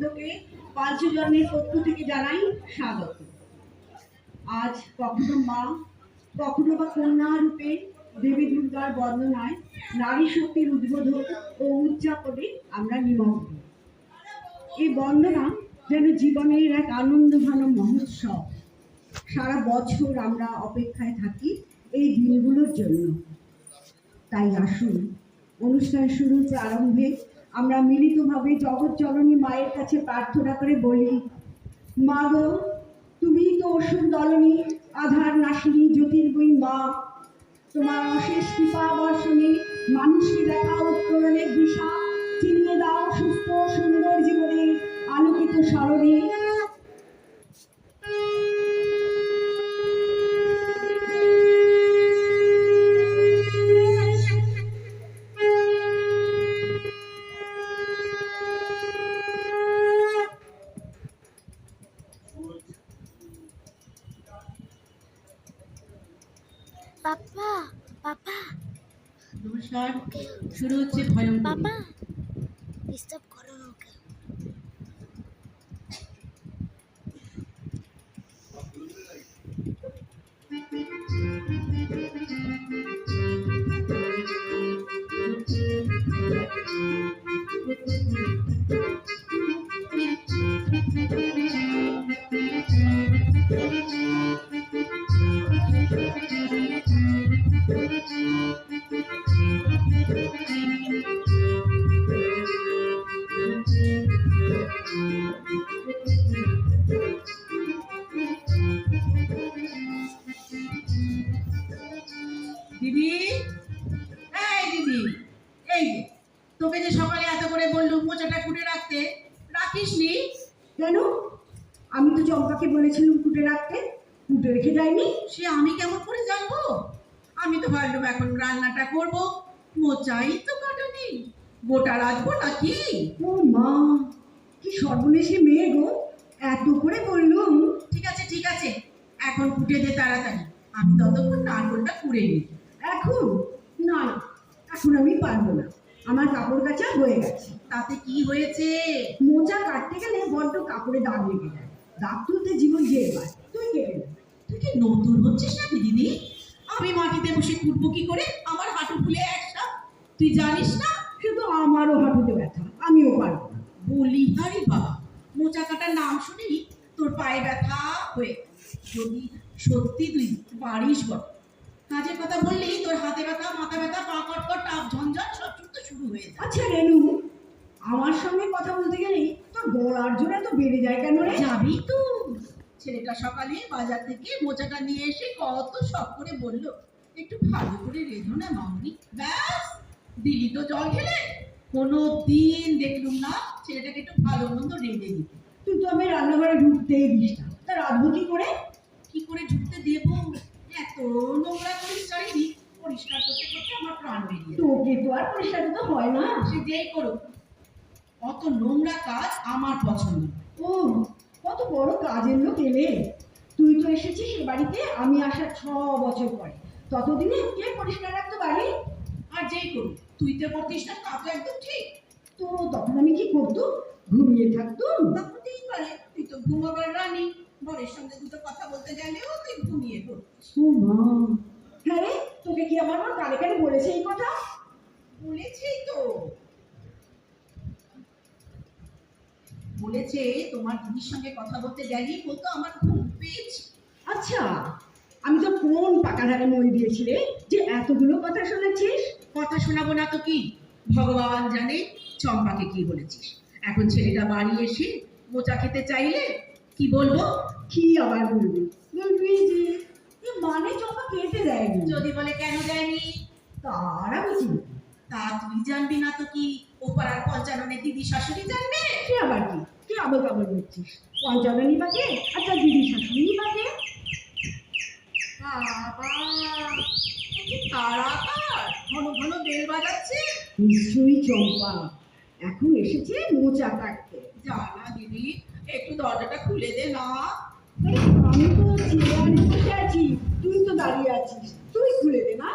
ভক্তবৃন্দকে পাঁচজনের পক্ষ থেকে জানাই স্বাগত। আজ কখনো মা, কখনো বা কন্যা রূপে দেবী দুর্গার বন্দনায় নারী শক্তির উদ্বোধন ও উদযাপনে আমরা নিমগ্ন। এই বন্দনা যেন জীবনের এক আনন্দঘন মহোৎসব। সারা বছর আমরা অপেক্ষায় থাকি এই দিনগুলোর জন্য। তাই আসুন, অনুষ্ঠান শুরুর প্রারম্ভে আমরা মিলিতভাবে জগৎ জননী মায়ের কাছে প্রার্থনা করে বলি, মা গো, তুমি তো অসুর দলনী, আধার নাশিনী জ্যোতির্ময়ী মা। তোমার অশেষ কৃপা বর্ষণে মানুষকে দেখা উত্তরণের দিশা চিনিয়ে দাও সুস্থ সুন্দর জীবনে আলোকিত স্মরণে। পাপা পাপা নমস্কার। শুরু হচ্ছে ভয়ঙ্কর। পাপা ডিস্টার্ব ピピピピピ。মোচাই তো কাটা নেই গোটা রাখব নাকি? ও মা কি সর্বনেশে মেয়ে গো। এত করে বললুম। ঠিক আছে ঠিক আছে। এখন কুটে দে তাড়াতাড়ি। আমি ততক্ষণ নারকলটা কুড়ে নিই। এখন? না না এখন আমি পারব না। আমার কাপড় কাচা হয়ে গেছে। তাতে কি হয়েছে? মোচা কাটতে গেলে বড্ড কাপড়ে দাগ লেগে যায়। দাগ তুলতে জীবন যে এবার। তুই কেটে তুই কি নতুন হচ্ছিস নাকি দিদি? আমি মাটিতে বসে কুটবো কি করে? আমার হাঁটু ফুলে একটা তুই জানিস না? শুধু আমারও হাঁটুতে ব্যথা আমিও পারব বলি হারি বাবা মোচা কাটার নাম শুনেই তোর পায়ে ব্যথা হয়ে যদি সত্যি তুই পারিস বল কাজের কথা বললেই তোর হাতে ব্যথা মাথা ব্যথা পা কটকট টাপ ঝঞ্ঝট সব তো শুরু হয়ে যায়। আচ্ছা রেনু আমার সঙ্গে কথা বলতে গেলেই তোর গলার জোরে তো বেড়ে যায় কেন রে? যাবি তো। ছেলেটা সকালে বাজার থেকে মোচাটা নিয়ে এসে কত শখ করে বলল একটু ভালো করে রেঁধো না মামনি ব্যাস। দিলি। তো জল ঢেলে কোনো দিন দেখলুম না ছেলেটাকে একটু ভালো মন্দ রেঁধে দিতে। তুই তো আমি রান্নাঘরে ঢুকতেই দিস না। তা রাঁধবো কি করে? কি করে ঢুকতে দেব? এত নোংরা করিস চারিদিক। পরিষ্কার করতে করতে আমার প্রাণ বেরিয়ে তোকে তো আর পরিষ্কার তো হয় না। সে যেই করুক। অত নোংরা কাজ আমার পছন্দ। ও কত বড় কাজের লোক এলে। তুই তো এসেছিস সে বাড়িতে আমি আসার ছ বছর পরে। ততদিনে কে পরিষ্কার রাখতো বাড়ি আর যেই করুক। তুই তো করতিস না তা তো একদম ঠিক? তো তখন আমি কি করতো? ঘুমিয়ে থাকতুম তা হতেই পারে তুই তো ঘুমাবার রানী। বরের সঙ্গে দুটো কথা বলতে গেলেও তুই ঘুমিয়ে পড়তিস। হ্যাঁ রে তোকে কি আমার মা কানে কানে বলেছে এই কথা? বলেছেই তো। বলেছে তোমার দিদির সঙ্গে কথা বলতে গেলেই বলতো আমার ঘুম পেয়েছে। আচ্ছা। আমি তো কোন টাকা ধারে মই দিয়েছিলে যে এতগুলো কথা শুনেছিস? কথা শোনাবো না তো কি? ভগবান জানে চম্পাকে কি বলেছিস। এখন ছেলেটা বাড়ি এসে মোচা খেতে চাইলে কি বলব? কি আবার বলবি? বলবি যে মানে চপা কেটে দেয়নি। যদি বলে কেন দেয়নি? তার আমি চিনি তা তুই জানবি না তো কি? ও পাড়ার পঞ্চাননে দিদি শাশুড়ি জানবে? সে আবার কি? কি আবল কাবল করছিস? পঞ্চাননী পাকে আচ্ছা দিদি শাশুড়ি পাকে বাবা এ কি তাড়াতাড় ঘন ঘন বেল বাজাচ্ছে নিশ্চয়ই চম্পা। এখন এসেছে মোচা কাটতে। যা না দিদি একটু দরজাটা খুলে দে না। আমি তো চেয়ারে বসে আছি তুই তো দাঁড়িয়ে আছিস তুই খুলে দে না।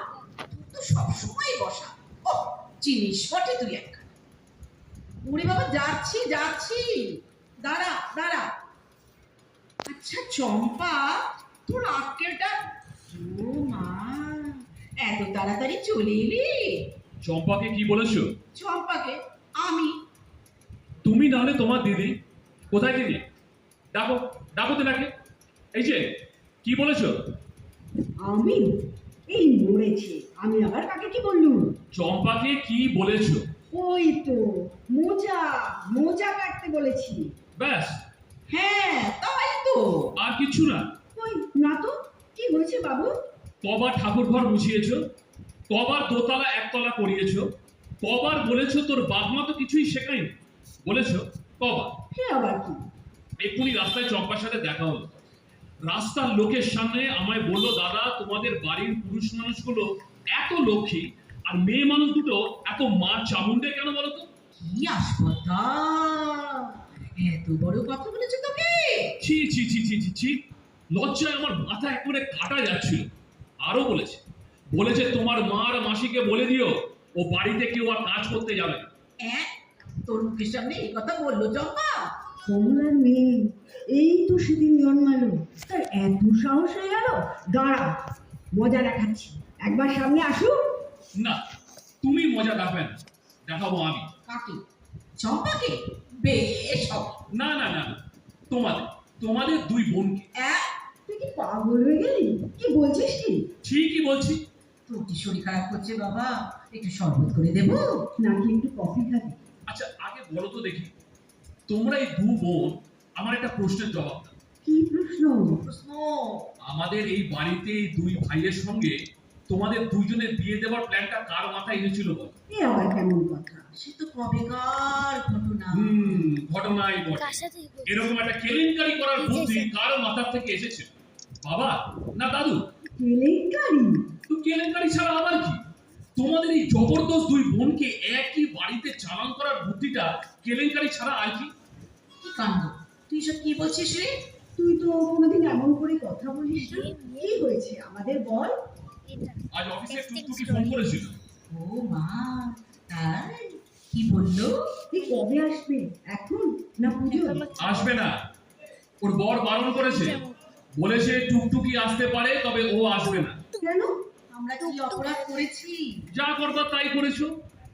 তুই তো সবসময় বসা। ও চিনিস বটে তুই একটা ওরে বাবা যাচ্ছি যাচ্ছি। দাঁড়া দাঁড়া। আচ্ছা চম্পা তোর মা এত তাড়াতাড়ি চলে এলি। চম্পাকে কি বলেছ? চম্পাকে আমি। তুমি নাহলে তোমার দিদি। কোথায় দিদি ডাকো ডাকো তো ডাকে। এই যে কি বলেছ? আমি? এই মরেছে। আমি আবার কাকে কি বললুম? চম্পাকে কি বলেছ? ওই তো মোজা মোজা কাটতে বলেছি। ব্যাস। হ্যাঁ তাই তো। আর কিছু না। ওই না তো কি হয়েছে বাবু? কবার ঠাকুর ঘর মুছিয়েছো কবার দোতলা একতলা করিয়েছো কবার বলেছ তোর বাপমা তো কিছুই শেখায়নি। বলেছ? কবার? সে আবার কি? এক্ষুনি রাস্তায় চম্পার সাথে দেখা হলো। রাস্তার লোকের সামনে আমায় বলল দাদা তোমাদের বাড়ির পুরুষ মানুষগুলো এত লক্ষ্মী আর মেয়ে মানুষ দুটো এত মা চামুন্ডে কেন বলো তো? কি আসপতা এত বড় কথা বলেছে তোকে? ছি ছি ছি ছি ছি ছি। লজ্জায় আমার মাথা একবারে কাটা যাচ্ছিল। আরও বলেছে। বলেছে তোমার মার মাসিকে বলে দিও ও বাড়িতে কেউ আর কাজ করতে যাবে না। হ্যাঁ তোর মুখের সামনে এই কথা বলল চম্পা কমলার মেয়ে এই তো সেদিন জন্মালো। তার এত সাহস হয়ে গেল? দাঁড়া মজা দেখাচ্ছি। একবার সামনে আসুক না তুমি মজা দেখাবে না দেখাবো আমি। কাকে? চম্পাকে বেশ হবে। না না না না। তোমাদের তোমাদের দুই বোনকে। তুই কি পাগল হয়ে গেলি? কি বলছিস কি? ঠিকই বলছি। তোর কি শরীর খারাপ করছে বাবা? একটু শরবত করে দেবো? নাকি একটু কফি খাবি। আচ্ছা আগে বলো তো দেখি তোমরা এই দু বোন আমার একটা প্রশ্নের জবাব দাও। কি প্রশ্ন? প্রশ্ন? আমাদের এই বাড়িতে এই দুই ভাইয়ের সঙ্গে তোমাদের দুইজনের বিয়ে দেওয়ার প্ল্যানটা কার মাথায় এনেছিল বল? এ আবার কেমন কথা? সে তো কবেকার ঘটনা। হুম ঘটনাই বলছিস? এরকম একটা কেলেঙ্কারি করার বুদ্ধি কার মাথার থেকে এসেছে? বাবা না দাদু? কেলেঙ্কারি? তো কেলেঙ্কারি ছাড়া আবার কি? তোমাদের এই জবরদস্ত দুই বোনকে একই বাড়িতে চালান করার বুদ্ধিটা কেলেঙ্কারি ছাড়া আর কি? কি কাণ্ড? তুই সব কি বলছিস রে? তুই তো কোনোদিন এমন করে কথা বলিস না। কি হয়েছে? আমাদের বল। আজ অফিসে টুকটুকি ফোন করেছিল। ও মা তাই? কি বলল? তুই কবে আসবে? এখন? না পুজো আসবে না। ওর বর বারণ করেছে। বলেছে টুকটুকি আসতে পারে তবে ও আসবে না। কেন? আমরা কি অপরাধ করেছি? যা করবার তাই করেছ।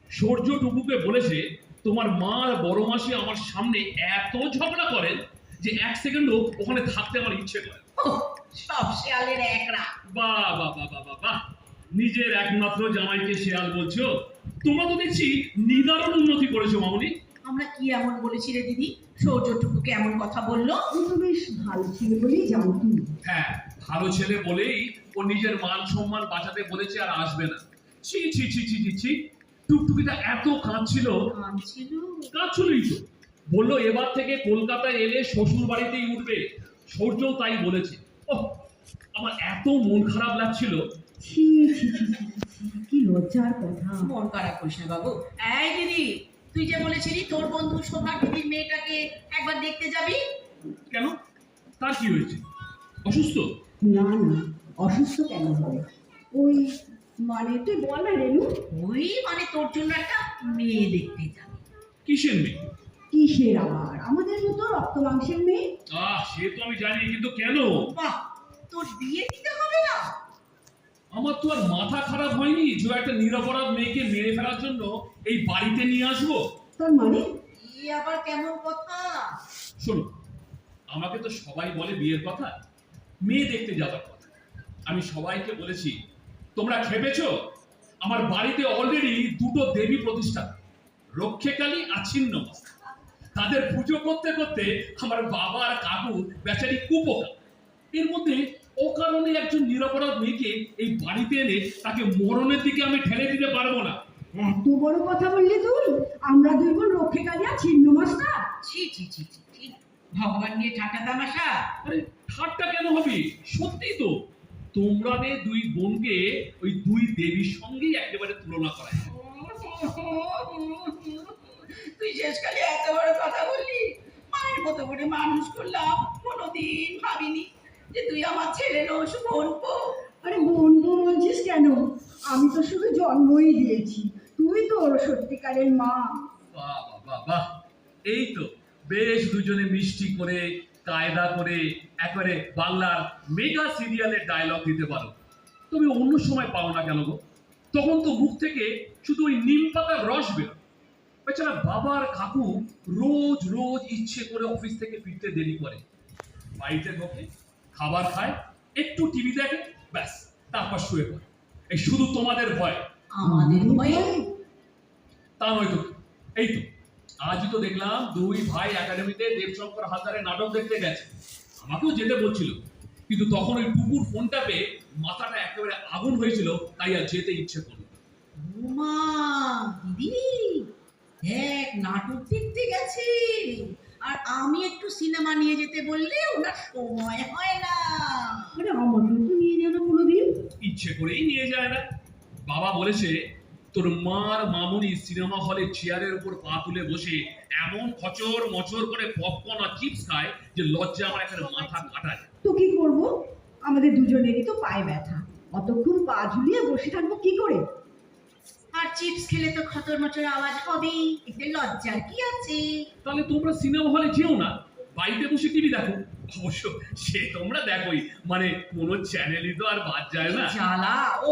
সূর্য টুকুকে বলেছে তোমার মা আর বড় মাসি আমার সামনে এত ঝগড়া করেন যে এক সেকেন্ডও ওখানে থাকতে আমার ইচ্ছে করে। সব শেয়ালের একরা। বাহ বাহ বাহ বাহ বাহ নিজের একমাত্র জামাইকে শেয়াল বলছো? তোমরা তো দেখছি নিদারুণ উন্নতি করেছ মামনি। আমরা কি এমন বলেছি রে দিদি? সৌর্যটুকুকে এমন কথা বলল? ও বেশ ভালো ছিল বলেই জানতুম হ্যাঁ ভালো ছেলে বলেই ও নিজের মান সম্মান বাঁচাতে বলেছে আর আসবে না। ছি ছি ছি ছি ছি ছি। টুকটুকিটা এত কাঁদছিল। কাঁদছিল? কাঁদছিলই তো। বলল এবার থেকে কলকাতায় এলে শ্বশুর বাড়িতেই উঠবে। সৌর্যও তাই বলেছে। ওহ আমার এত মন খারাপ লাগছিল। কি লজ্জার কথা। মন খারাপ করিস না বাবু। এই দিদি তুই যে বলেছিলি তোর বন্ধু শোভা দিদির মেয়েটাকে একবার দেখতে যাবি? কেন? তার কি হয়েছে? অসুস্থ? না না অসুস্থ কেন হবে? ওই মানে তুই বল না রেনু। ওই মানে তোর জন্য একটা মেয়ে দেখতে যাবি। কিসের মেয়ে? কিসের আবার? আমাদের মতো রক্ত মাংসের মেয়ে। আহ সে তো আমি জানি কিন্তু কেন? বাহ তোর বিয়ে দিতে হবে না? আমার তো আর মাথা খারাপ হয়নি যে একটা নিরপরাধ মেয়েকে মেরে ফেলার জন্য এই বাড়িতে নিয়ে আসব। তার মানে? এই আবার কেমন কথা? শোনো আমাকে তো সবাই বলে বিয়ের কথা মেয়ে দেখতে যাওয়ার কথা। আমি সবাইকে বলেছি তোমরা খেপেছো? আমার বাড়িতে অলরেডি দুটো দেবী প্রতিষ্ঠা রক্ষেকালী আর ছিন্ন তাদের পুজো করতে করতে আমার বাবা আর কাকু বেচারি কুপোকা। এর মধ্যে অকারণে একজন নিরপরাধ মেয়েকে এই বাড়িতে এনে তাকে মরণের দিকে আমি ঠেলে দিতে পারব না। এত বড় কথা বললি তুই? আমরা দুই বোন রক্ষে কালিয়া ছিন্ন মাস্টার ছি ছি ছি ছি। ভগবান নিয়ে ঠাটা তামাশা। আরে ঠাট্টা কেন হবে? সত্যি তো। তোমরাদের দুই বোনকে ওই দুই দেবীর সঙ্গেই একেবারে তুলনা করা তুই শেষকালে এত বড় কথা বললি। মায়ের মতো করে মানুষ করলাম কোনোদিন ভাবিনি। যে তুই আমার ছেলে নোস বোনপো। আরে বোন বলছিস কেন? আমি তো শুধু জন্মই দিয়েছি। তুই তো ওর সত্যিকারের মা। বাহ বাহ এই তো বেশ দুজনে মিষ্টি করে কায়দা করে একবারে বাংলার মেগা সিরিয়ালের ডায়লগ দিতে পারো। তবে অন্য সময় পাও না কেন গো? তখন তো মুখ থেকে শুধু ওই নিম পাতার রস বেরো বেচারা বাবার কাকু রোজ রোজ ইচ্ছে করে অফিস থেকে ফিরতে দেরি করে। বাড়িতে ঢোকে খাবার খায় একটু টিভি দেখে ব্যাস তারপর শুয়ে পড়ে। এই শুধু তোমাদের ভয়। আমাদের ভয়ে? তা নয় তো। এই তো আজই তো দেখলাম দুই ভাই একাডেমিতে দেবশঙ্কর হালদারের নাটক দেখতে গেছে। আমাকেও যেতে বলছিল কিন্তু তখন ওই টুকুর ফোনটা পেয়ে মাথাটা একেবারে আগুন হয়েছিল তাই আর যেতে ইচ্ছে করল। দিদি দেখ নাটক দেখতে গেছে। আর আমি একটু সিনেমা নিয়ে যেতে বললে ওনার সময় হয় না। মানে আমাকে তো নিয়ে যাবে কোনোদিন। ইচ্ছে করেই নিয়ে যায় না। বাবা বলেছে তোর মার মামুনি সিনেমা হলে চেয়ারের উপর পা তুলে বসে এমন খচর মচর করে পপকর্ন আর চিপস খায় যে লজ্জা আমার এখানে মাথা কাটায়। তো কি করব? আমাদের দুজনেরই তো পায়ে ব্যথা। অতক্ষণ পা ঝুলিয়ে বসে থাকব কি করে? আর চিপস খেলে তো খতর মচর আওয়াজ হবেই এতে লজ্জার কি আছে? তাহলে তোমরা সিনেমা হলে যেও না বাড়িতে বসে টিভি দেখো। অবশ্য সে তোমরা দেখোই মানে কোনো চ্যানেলই তো আর বাদ যায় না। জ্বালা ও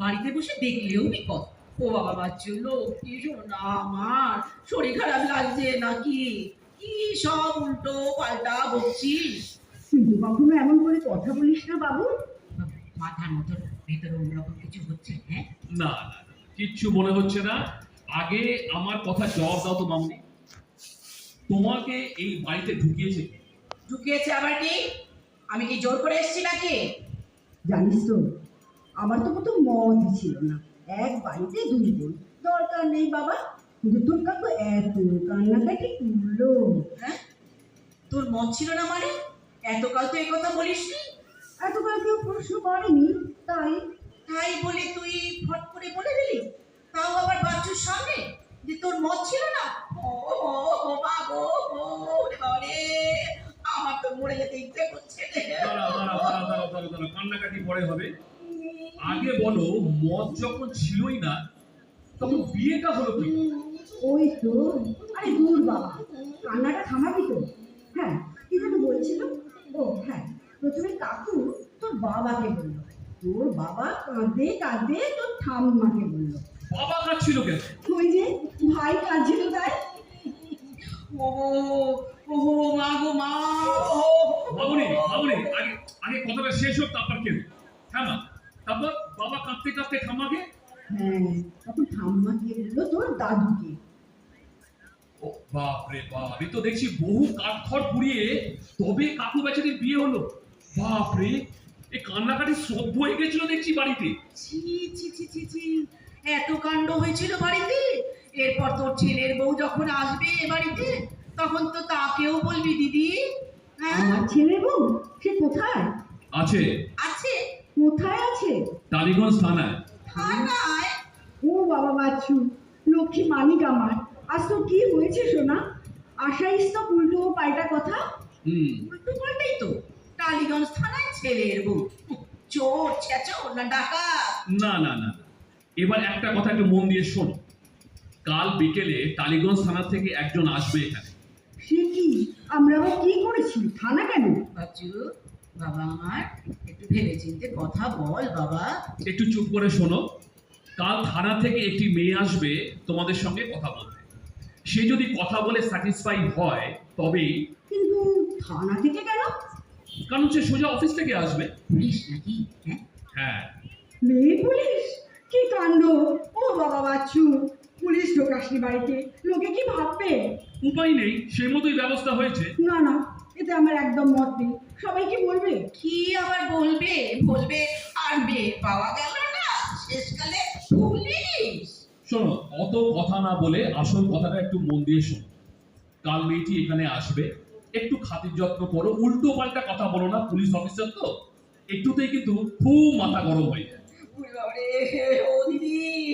বাড়িতে বসে দেখলেও বিপদ। ও বাবা বাচ্চু কি শোনা আমার শরীর খারাপ লাগছে নাকি? কি সব উল্টো পাল্টা বকছিস? কিন্তু কখনো এমন করে কথা বলিস না বাবু। মাথার মতো ভেতরে অন্যরকম কিছু হচ্ছে হ্যাঁ? না না, কিচ্ছু মনে হচ্ছে না। আগে আমার কথা জবাব দাও তো মামনি। তোমাকে এই বাড়িতে ঢুকিয়েছে ঢুকিয়েছে আবার কি? আমি কি জোর করে এসেছি নাকি? জানিস তো আমার তো কত মতই ছিল না। এক বাড়িতে দুই বোন। দরকার নেই বাবা কিন্তু তোর কাকু এত কান্নাটা কি করল। হ্যাঁ? তোর মত ছিল না মানে? এতকাল তো এই কথা বলিসনি। এতকাল কেউ প্রশ্ন করেনি তাই তাই বলে তুই ফট করে বলে দিলি? তাও আবার বাচ্চুর সামনে? যে তোর মত ছিল না? ও ও ও বাবু রে আমার তো মরে যেতে ইচ্ছে করছে কান্নাকাটি পরে হবে। আগে বলো মদ যখন ছিলই না তখন বিয়েটা হলো কি ওই তো। আরে দূর বাবা। কান্নাটা থামাবি তো। হ্যাঁ কি যেন বলছিল? ও হ্যাঁ। প্রথমে কাকু তোর বাবাকে বলল। তোর বাবা কাঁদে কাঁদে তোর ঠাম্মাকে বলল। বাবা কাচ্ছিল কেন? ওই যে ভাই কাঁদছিল তাই। ও ও মা গো মা ও মামুনি মামুনি আগে আগে কথাটা শেষ হোক তারপর কেন? হ্যাঁ মা তারপর বাবা কাঁদতে কাঁদতে থামাকে হ্যাঁ তখন ঠাম্মা গিয়ে বলল? তোর দাদুকে। ও বাপ এ তো দেখছি বহু কাঠখড় পুড়িয়ে তবে কাকু বেচারির বিয়ে হলো। বাপ রে এ কান্নাকাটি সভ্য হয়ে গেছিল দেখছি বাড়িতে। ছি ছি ছি ছি ছি। এত কাণ্ড হয়েছিল বাড়িতে? এরপর তোর ছেলের বউ যখন আসবে এ বাড়িতে তখন তো তাকেও বলবি দিদি। হ্যাঁ? আমার ছেলে বউ? সে কোথায়? আছে। আছে? কোথায় আছে? টালিগঞ্জ থানায়। থানায়? ও বাবা বাচ্চু লক্ষ্মী মানিক আমার। আজ তো কি হয়েছে সোনা? আশাইস তো উল্টো পাল্টা কথা? হুম। উল্টো পাল্টাই তো। টালিগঞ্জ ছেলের বউ চোর ছেচর না ডাকাত? না না না এবার একটা কথা একটু মন দিয়ে শোনো। কাল বিকেলে টালিগঞ্জ থানা থেকে একজন আসবে এখানে। সে কি? আমরা আবার কি করেছি? থানা কেন? বাচ্চু বাবা আমার একটু ভেবে চিনতে কথা বল বাবা। একটু চুপ করে শোনো। কাল থানা থেকে একটি মেয়ে আসবে তোমাদের সঙ্গে কথা বলতে সে যদি কথা বলে স্যাটিসফাই হয় তবেই কিন্তু থানা থেকে কেন? কারণ সে সোজা অফিস থেকে আসবে। পুলিশ নাকি? হ্যাঁ? হ্যাঁ। মেয়ে পুলিশ? কি কাণ্ড? ও বাবা বাচ্চু পুলিশ ঢোকাসনি বাড়িতে। লোকে কি ভাববে? উপায় নেই সেই মতোই ব্যবস্থা হয়েছে। না না এতে আমার একদম মত নেই। সবাই কি বলবে? কি আবার বলবে? বলবে আর মেয়ে পাওয়া গেল না শেষকালে পুলিশ। শোনো অত কথা না বলে আসল কথাটা একটু মন দিয়ে শোনো। কাল মেয়েটি এখানে আসবে একটু খাতির যত্ন করো। উল্টো পাল্টা কথা বলো না পুলিশ অফিসার তো। একটুতেই কিন্তু খুব মাথা গরম হয়ে যায়।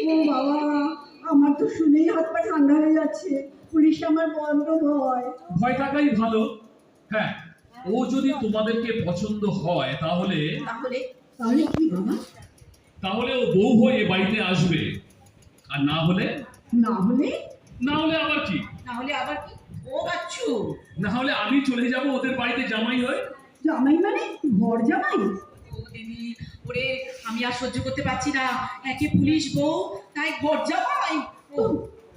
ও বাবা আমার তো শুনেই হাত পা ঠান্ডা হয়ে যাচ্ছে। পুলিশ আমার বন্ধ ভয়। ভয় থাকাই ভালো। হ্যাঁ ও যদি তোমাদেরকে পছন্দ হয় তাহলে তাহলে? তাহলে কি বাবা? তাহলে ও বউ হয়ে বাড়িতে আসবে। আর না হলে? না হলে? না হলে আবার কি? তাহলে আবার কি? ও বাচ্চু। না হলে আমি চলে যাব ওদের বাড়িতে জামাই হয়ে। জামাই মানে? ঘর জামাই? দিদি ওরে আমি আর সহ্য করতে পারছি না। একে পুলিশ বউ তাই ঘর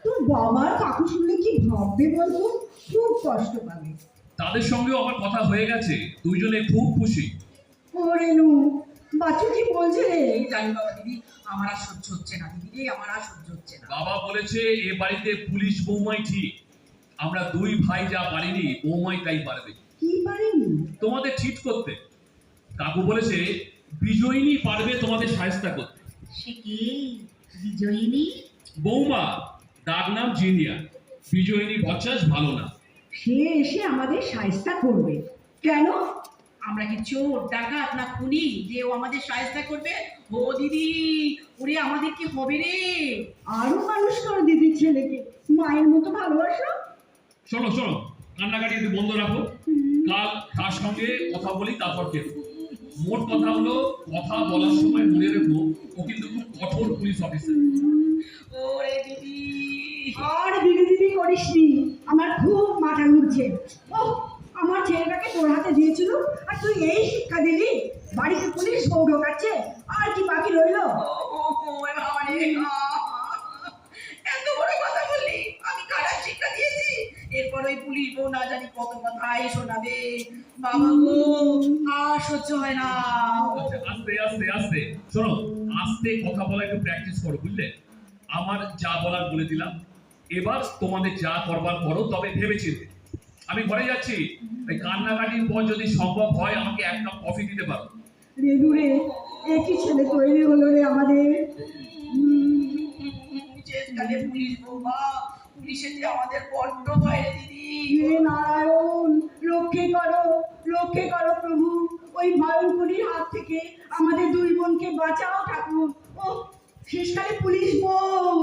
তোর বাবার কাকু শুনলে কি ভাববে বলতো? খুব কষ্ট পাবে। তাদের সঙ্গেও আমার কথা হয়ে গেছে। দুইজনে খুব খুশি। ও রেনু বাচ্চু কি বলছে রে? এই জানি বাবা দিদি আমার আর সহ্য হচ্ছে না। দিদি আমার আর সহ্য হচ্ছে না। বাবা বলেছে এ বাড়িতে পুলিশ বৌমাই ঠিক। আমরা দুই ভাই যা পারিনি বৌমাই তাই পারবে। কি পারেনি? তোমাদের ঠিক করতে। কাকু বলেছে বিজয়িনী পারবে তোমাদের সাহেস্তা করতে। সে কি? বিজয়িনী? বৌমা ডাক নাম জিনিয়া। বিজয়িনী বচ্চাস ভালো না। সে এসে আমাদের সাহিস্তা করবে। কেন? আমরা কি চোর ডাকাত না খুনি যে ও আমাদের সাহায্য করবে? ও দিদি ওরে আমাদের কি হবে রে? আরও মানুষ করো দিদির ছেলেকে। মায়ের মতো ভালোবাসো। শোনো শোনো কান্নাকাটি একটু বন্ধ রাখো। কাল তার সঙ্গে কথা বলি তারপর কে মোট কথা হলো কথা বলার সময় মনে রেখো ও কিন্তু খুব কঠোর পুলিশ অফিসার ওরে দিদি। আর দিদি দিদি করিস নি আমার খুব মাথা ঘুরছে। ও আমার ছেলেটাকে তোর হাতে দিয়েছিল আর তুই এই শিক্ষা দিলি? বাড়িতে পুলিশ বউ ঢোকাচ্ছে আর কি বাকি রইল? ও, ও, ও, ওই পুলিশ বউ না জানি কত কথাই শোনাবে বাবা গো আর সহ্য হয় না আচ্ছা, আস্তে আস্তে আস্তে শোনো আস্তে কথা বলা একটু প্র্যাকটিস করো বুঝলে আমার যা বলার বলে দিলাম এবার তোমাদের যা করবার করো তবে ভেবেচিন্তে আমি ঘরে যাচ্ছি এই কান্নাকাটির পর যদি সম্ভব হয় আমাকে এক কাপ কফি দিতে পারো রেনু রে একই ছেলে তৈরি হলো রে আমাদের পুলিশ বৌমা এসেছে আমাদের বড্ড ভয়ে দিদি। হে নারায়ণ লক্ষ্যে করো রক্ষে করো প্রভু। ওই ভয়ঙ্করীর হাত থেকে আমাদের দুই বোনকে বাঁচাও ঠাকুর। ও শেষকালে পুলিশ বউ।